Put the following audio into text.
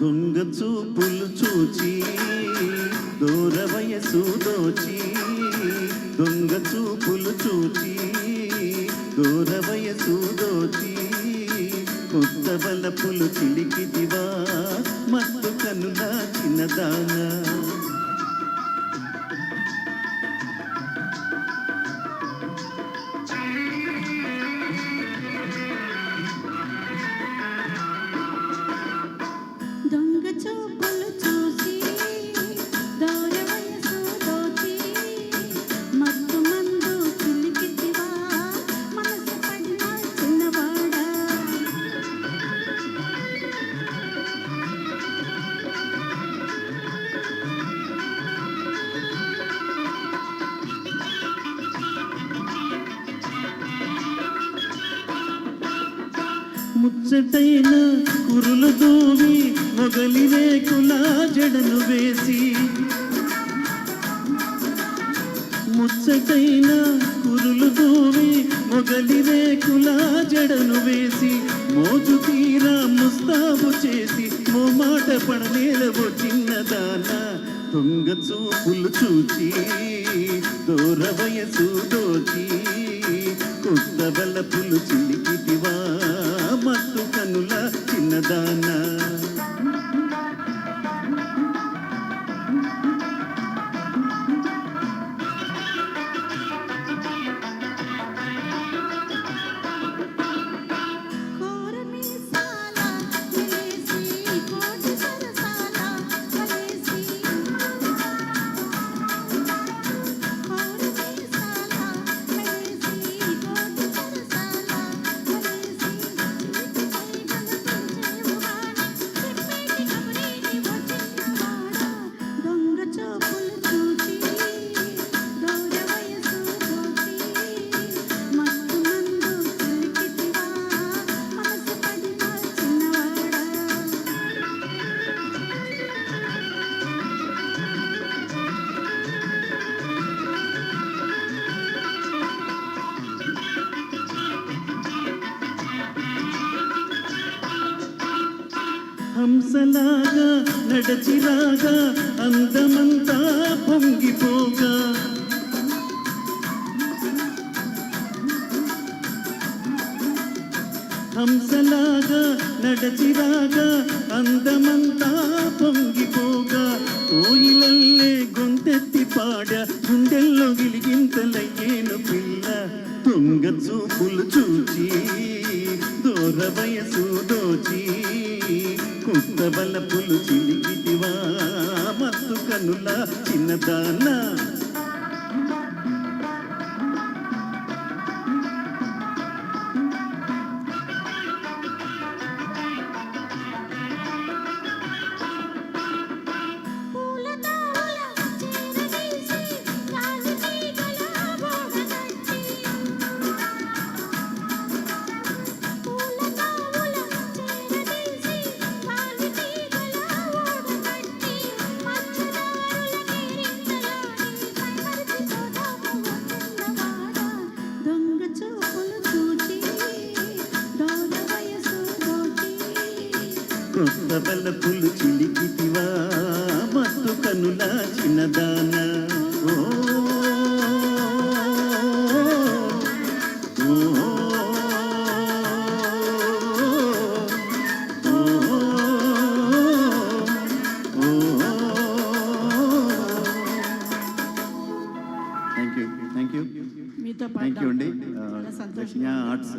దొంగ చూపులు చూచి దూర వయసు దోచి దొంగ చూపులు చూచి దూర వయసు దోచి కొత్త బలపులు చిలికిదివా మత్తు కనుల చిన్నదానా ముచ్చటైన కురులు దూవి మొగలి రేకుల జడను వేసి. ముచ్చటైన కురులు దూవి మొగలి రేకుల జడను వేసి. మోజు తీరా ముస్తాబు చేసి మోమాట పడనేలవో చిన్నదాన దొంగ చూపులు చూచి. దూర వయసు దోచి. కొత్త బలపులు చిలికిదివా మత్తు కనుల చిన్నదానా? హంసలాగా నడచిరాగా అందమంతా పొంగిపోగా. హంసలాగా నడచిరాగా అందమంతా పొంగిపోగా. కోయిలల్లే గొంతెత్తి పాడ గుండెల్లో గిలిగింతలయ్యేను పిల్ల. దొంగ చూపులు చూచి దూర వయసు దోచి. కొత్త బలపులు చిలికిదివా మత్తు కనుల చిన్నదానా కృష్ణవల పులు చిలికితివా మత్తు కనుల చిన్నదాన. ఓ thank you thank you thank you అండి. Uh, Lakshmi arts.